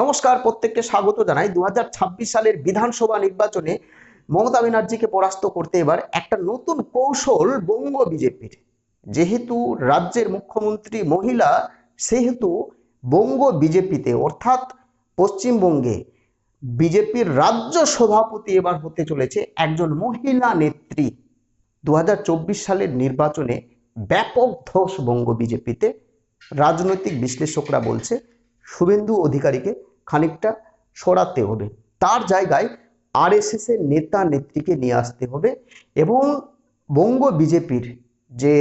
নমস্কার, প্রত্যেককে স্বাগত জানাই। দু হাজার ছাব্বিশ সালের বিধানসভা নির্বাচনে মমতা ব্যানার্জিকে পরাস্ত করতে এবার একটা নতুন কৌশল বঙ্গ বিজেপির। যেহেতু রাজ্যের মুখ্যমন্ত্রী মহিলা, সেহেতু বঙ্গ বিজেপিতে, অর্থাৎ পশ্চিমবঙ্গে বিজেপির রাজ্য সভাপতি এবার হতে চলেছে একজন মহিলা নেত্রী। দু হাজার চব্বিশ সালের নির্বাচনে ব্যাপক ধস বঙ্গ বিজেপিতে। রাজনৈতিক বিশ্লেষকরা বলছে, শুভেন্দু অধিকারীকে খানিকটা সরাতে হবে। তার জায়গায় আরএসএস এর নেতা নেত্রীকে নিয়ে আসতে হবে এবং বঙ্গ বিজেপির যে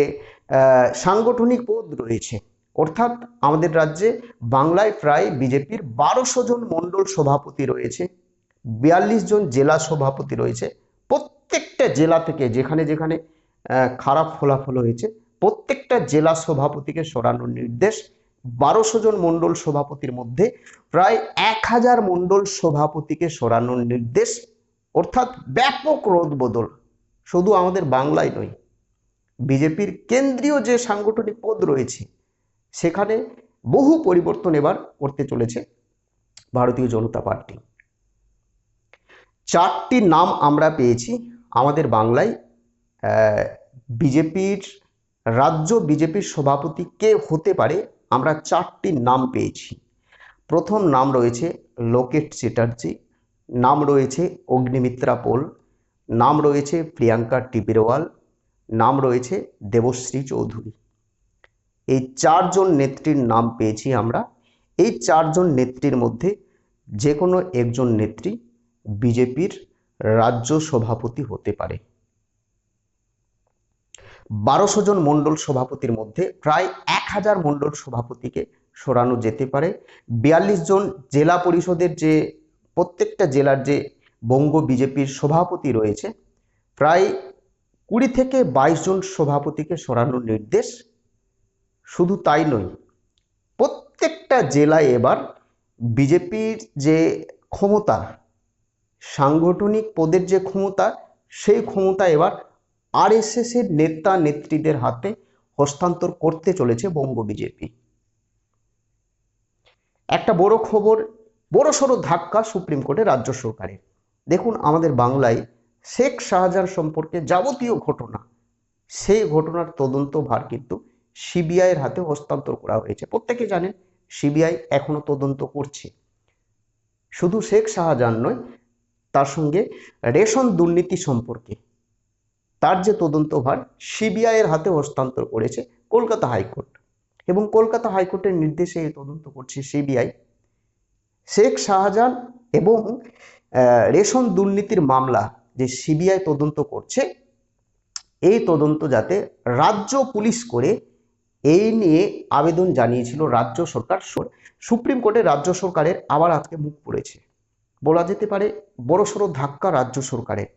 সাংগঠনিক পদ রয়েছে, অর্থাৎ আমাদের রাজ্যে বাংলায় প্রায় বিজেপির বারোশো জন মণ্ডল সভাপতি রয়েছে, বিয়াল্লিশ জন জেলা সভাপতি রয়েছে, প্রত্যেকটা জেলা থেকে যেখানে যেখানে খারাপ ফলাফল হয়েছে, প্রত্যেকটা জেলা সভাপতিকে সরানোর নির্দেশ বারোশো জন মণ্ডল সভাপতির মধ্যে প্রায় এক হাজার মণ্ডল সভাপতিকে সরানোর নির্দেশ, অর্থাৎ ব্যাপক রদবদল। শুধু আমাদের বাংলায় নয়, বিজেপির কেন্দ্রীয় যে সাংগঠনিক পদ রয়েছে, সেখানে বহু পরিবর্তন এবার করতে চলেছে ভারতীয় জনতা পার্টি। চারটি নাম আমরা পেয়েছি আমাদের বাংলায়। বিজেপির রাজ্য বিজেপির সভাপতি কে হতে পারে আমরা চারটি নাম পেয়েছি। প্রথম নাম রয়েছে লোকেট চ্যাটার্জি, নাম রয়েছে অগ্নিমিত্রা পোল, নাম রয়েছে প্রিয়াঙ্কা টিপিরওয়াল, নাম রয়েছে দেবশ্রী চৌধুরী। এই চারজন নেত্রীর নাম পেয়েছি আমরা। এই চারজন নেত্রীর মধ্যে যে কোনো একজন নেত্রী বিজেপির রাজ্য সভাপতি হতে পারে। বারোশো জন মণ্ডল সভাপতির মধ্যে প্রায় এক হাজার মণ্ডল সভাপতিকে সরানো যেতে পারে। বিয়াল্লিশ জন জেলা পরিষদের যে, প্রত্যেকটা জেলার যে বঙ্গ বিজেপির সভাপতি রয়েছে, প্রায় কুড়ি থেকে বাইশ জন সভাপতিকে সরানোর নির্দেশ শুধু তাই নয়, প্রত্যেকটা জেলায় এবার বিজেপির যে ক্ষমতা, সাংগঠনিক পদের যে ক্ষমতা, সেই ক্ষমতা এবার আরএসএস এর নেতা নেত্রীদের হাতে হস্তান্তর করতে চলেছে বঙ্গ বিজেপি। একটা বড় খবর, বড় সড়ো ধাক্কা সুপ্রিম কোর্টে রাজ্য সরকারের। দেখুন আমাদের বাংলায় শেখ শাহজাহান সম্পর্কে যাবতীয় ঘটনা সেই ঘটনার তদন্ত ভার কিন্তু সিবিআই এর হাতে হস্তান্তর করা হয়েছে। প্রত্যেকে জানেন সিবিআই এখনও তদন্ত করছে। শুধু শেখ শাহজাহান নয়, তার সঙ্গে রেশন দুর্নীতি সম্পর্কে তার যে তদন্তভার সিবিআই এর হাতে হস্তান্তর করেছে কলকাতা হাইকোর্ট। এবং কলকাতা হাইকোর্টের নির্দেশে এই তদন্ত করছে সিবিআই। শেখ শাহজাহান এবং রেশন দুর্নীতির মামলা যে সিবিআই তদন্ত করছে, এই তদন্ত যাতে রাজ্য পুলিশ করে, এই নিয়ে আবেদন জানিয়েছিল রাজ্য সরকার। সুপ্রিম কোর্টে রাজ্য সরকারের আবার আজকে মুখ পড়েছে। বলা যেতে পারে বড়সড় ধাক্কা রাজ্য সরকারের।